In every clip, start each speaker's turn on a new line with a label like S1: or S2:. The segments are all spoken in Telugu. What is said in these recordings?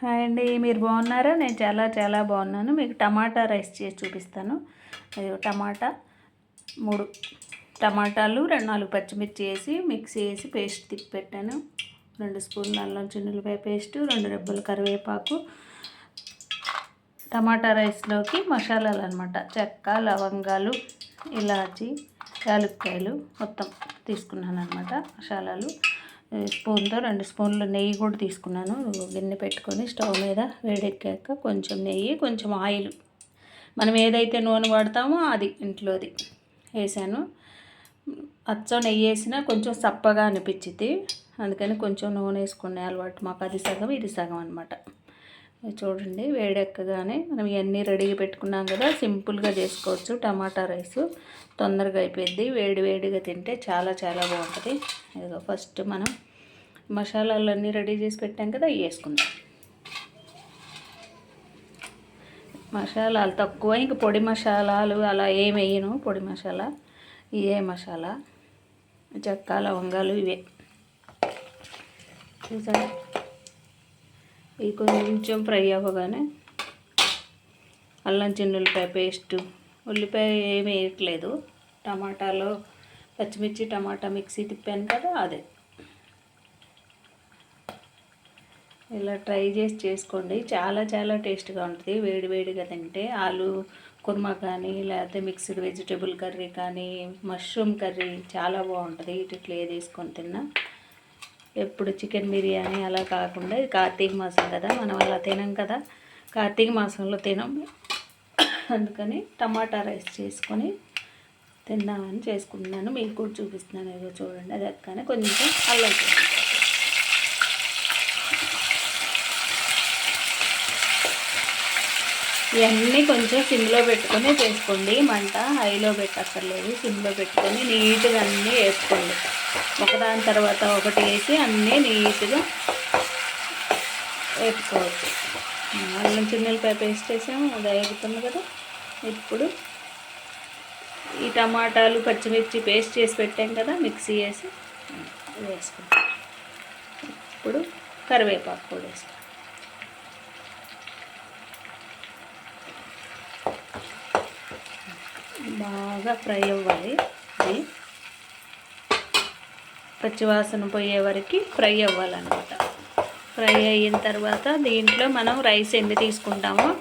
S1: హాయ్ అండి మీరు బాగున్నారా? నేను చాలా చాలా బాగున్నాను. మీకు టమాటా రైస్ చేసి చూపిస్తాను. అది టమాటా మూడు టమాటాలు రెండు నాలుగు పచ్చిమిర్చి వేసి మిక్సీ వేసి పేస్ట్ తిప్పి పెట్టాను. రెండు స్పూన్లు అల్లం చిన్నులపాయ పేస్ట్ రెండు రెబ్బలు కరివేపాకు. టమాటా రైస్లోకి మసాలాలు అనమాట చెక్క లవంగాలు ఇలాచి యాలక్కాయలు మొత్తం తీసుకున్నాను అనమాట మసాలాలు. స్పూన్తో రెండు స్పూన్లు నెయ్యి కూడా తీసుకున్నాను. గిన్నె పెట్టుకొని స్టవ్ మీద వేడెక్కాక కొంచెం నెయ్యి కొంచెం ఆయిల్. మనం ఏదైతే నూనె వాడతామో అది ఇంట్లోది. వేసాను. అచ్చం నెయ్యి వేసినా కొంచెం సప్పగా అనిపించింది అందుకని కొంచెం నూనె వేసుకునే అలవాటు మాకు. అది సగం ఇది సగం అనమాట చూడండి వేడెక్కగానే మనం ఇవన్నీ రెడీగా పెట్టుకున్నాం కదా సింపుల్గా చేసుకోవచ్చు. టమాటా రైస్ తొందరగా అయిపోయింది. వేడి వేడిగా తింటే చాలా చాలా బాగుంటుంది. ఇదిగో ఫస్ట్ మనం మసాలాలు అన్నీ రెడీ చేసి పెట్టాం కదా అవి వేసుకుందాం. మసాలాలు తక్కువ ఇంక పొడి మసాలాలు అలా ఏం వేయను. పొడి మసాలా ఇవే మసాలా చెక్క లవంగాలు ఇవే. చూసారా? ఇది కొంచెం ఫ్రై అవ్వగానే అల్లం చిన్నులపాయ పేస్ట్ ఉల్లిపాయ ఏమి వేయట్లేదు. టమాటాలో పచ్చిమిర్చి టమాటా మిక్సీ తిప్పాను కదా అదే. ఇలా ట్రై చేసి చేసుకోండి. చాలా చాలా టేస్ట్గా ఉంటుంది. వేడి వేడిగా తింటే ఆలు కుర్మా కానీ లేకపోతే మిక్స్డ్ వెజిటేబుల్ కర్రీ కానీ మష్రూమ్ కర్రీ చాలా బాగుంటుంది. ఇట్లా ఏది వేసుకొని తిన్నా. ఎప్పుడు చికెన్ బిర్యానీ అలా కాకుండా ఇది కార్తీక మాసం కదా మనం అలా తినం కదా. కార్తీక మాసంలో తినం. అందుకని టమాటా రైస్ చేసుకొని తిందామని చేసుకుంటున్నాను. మీకు కూడా చూపిస్తున్నాను ఏదో చూడండి. అది ఎక్కనే కొంచెం అల్లం ఇవన్నీ కొంచెం సిమ్లో పెట్టుకొని చేసుకోండి మంట హైలో పెట్టక్కర్లేదు. సిమ్లో పెట్టుకొని నీట్గా అన్నీ వేసుకోండి. ఒకదాని తర్వాత ఒకటి వేసి అన్నీ నీట్గా వేపుకోవచ్చు. అల్లం చిన్నెలపై పేస్ట్ వేసాము అది వేగుతుంది కదా. ఇప్పుడు ఈ టమాటాలు పచ్చిమిర్చి పేస్ట్ చేసి పెట్టాం కదా మిక్సీ వేసి వేసుకుంటాం. ఇప్పుడు కరివేపాకు కూడా వేసుకుంటాం. బాగా ఫ్రై అవ్వాలి. అది పచ్చివాసన పోయే వరకు ఫ్రై అవ్వాలన్నమాట. ఫ్రై అయిన తర్వాత దీంట్లో మనం రైస్ ఎన్ని తీసుకుంటామో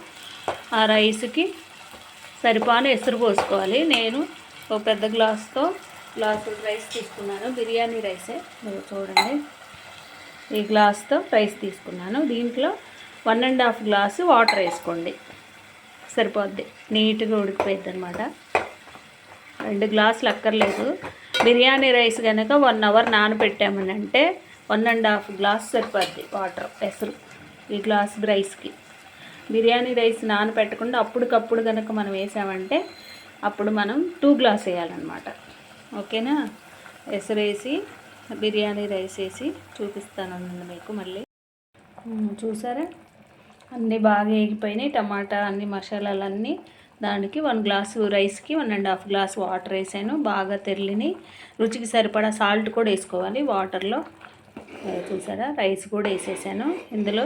S1: ఆ రైస్కి సరిపాను ఎసురు పోసుకోవాలి. నేను ఒక పెద్ద గ్లాస్తో గ్లాసు రైస్ తీసుకున్నాను. బిర్యానీ రైసే. మీరు చూడండి. ఈ గ్లాస్తో రైస్ తీసుకున్నాను. దీంట్లో one and half glass water వేసుకోండి. సరిపోద్ది. నీట్గా ఉడికిపోయింది అనమాట రెండు గ్లాసులు అక్కర్లేదు. బిర్యానీ రైస్ కనుక వన్ అవర్ నానబెట్టామని అంటే వన్ అండ్ హాఫ్ గ్లాస్ సరిపోద్ది వాటర్ ఎసరు ఈ గ్లాస్ రైస్కి. బిర్యానీ రైస్ నానబెట్టకుండా అప్పటికప్పుడు కనుక మనం వేసామంటే అప్పుడు మనం టూ గ్లాస్ వేయాలన్నమాట. ఓకేనా? ఎసరు వేసి బిర్యానీ రైస్ వేసి చూపిస్తాను మీకు మళ్ళీ. చూసారా? అన్నీ బాగా వేగిపోయినాయి టమాటా అన్ని మసాలాలన్నీ దానికి వన్ గ్లాసు రైస్కి one and half glass water వేసాను. బాగా తెల్లిని రుచికి సరిపడా సాల్ట్ కూడా వేసుకోవాలి వాటర్లో. చూసారా? రైస్ కూడా వేసేసాను. ఇందులో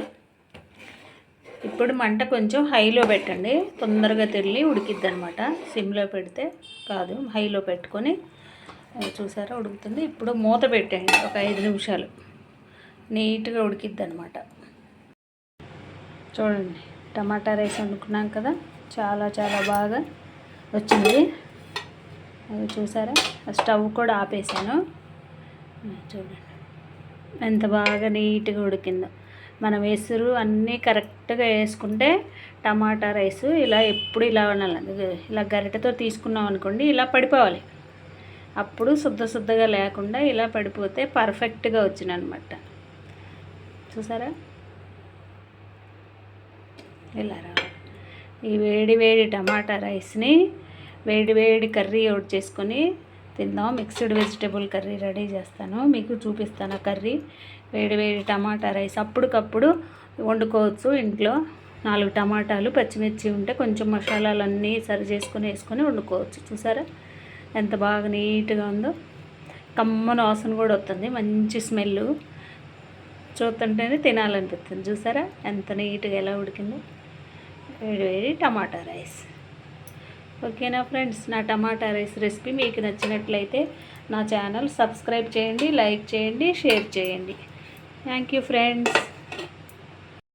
S1: ఇప్పుడు మంట కొంచెం హైలో పెట్టండి. తొందరగా తెల్లి ఉడికిద్ది అనమాట సిమ్లో పెడితే కాదు హైలో పెట్టుకొని. చూసారా? ఉడుకుతుంది. ఇప్పుడు మూత పెట్టండి ఒక ఐదు నిమిషాలు. నీట్గా ఉడికిద్ది అనమాట చూడండి టమాటా రైస్ వండుకున్నాం కదా? చాలా చాలా బాగా వచ్చింది. అది చూసారా? స్టవ్ కూడా ఆపేసాను. చూడండి. ఎంత బాగా నీట్గా ఉడికిందో. మనం ఎసురు అన్నీ కరెక్ట్గా వేసుకుంటే టమాటా రైస్ ఇలా ఎప్పుడు ఇలా ఉండాలి ఇలా గరిటెతో తీసుకున్నాం అనుకోండి ఇలా పడిపోవాలి. అప్పుడు శుద్ధ శుద్ధగా లేకుండా ఇలా పడిపోతే పర్ఫెక్ట్గా వచ్చిందనమాట. చూసారా? ఇలా రావాలి. ఈ వేడి వేడి టమాటా రైస్ని వేడి వేడి కర్రీ ఒకటి చేసుకొని తిందాం. మిక్స్డ్ వెజిటేబుల్ కర్రీ రెడీ చేస్తాను. మీకు చూపిస్తాను కర్రీ. వేడి వేడి టమాటా రైస్ అప్పటికప్పుడు వండుకోవచ్చు. ఇంట్లో నాలుగు టమాటాలు పచ్చిమిర్చి ఉంటే కొంచెం మసాలాలు అన్నీ సరి చేసుకొని వేసుకొని వండుకోవచ్చు. చూసారా? ఎంత బాగా నీట్గా ఉందో. కమ్మన వాసన కూడా వస్తుంది. మంచి స్మెల్ చూస్తుంటేనే తినాలనిపిస్తుంది. చూసారా? ఎంత నీట్గా ఎలా ఉడికిందో. వేడి వేడి టమాటా రైస్. ఓకేనా ఫ్రెండ్స్? నా టమాటా రైస్ రెసిపీ మీకు నచ్చినట్లయితే నా ఛానల్ సబ్స్క్రైబ్ చేయండి లైక్ చేయండి షేర్ చేయండి. Thank you friends.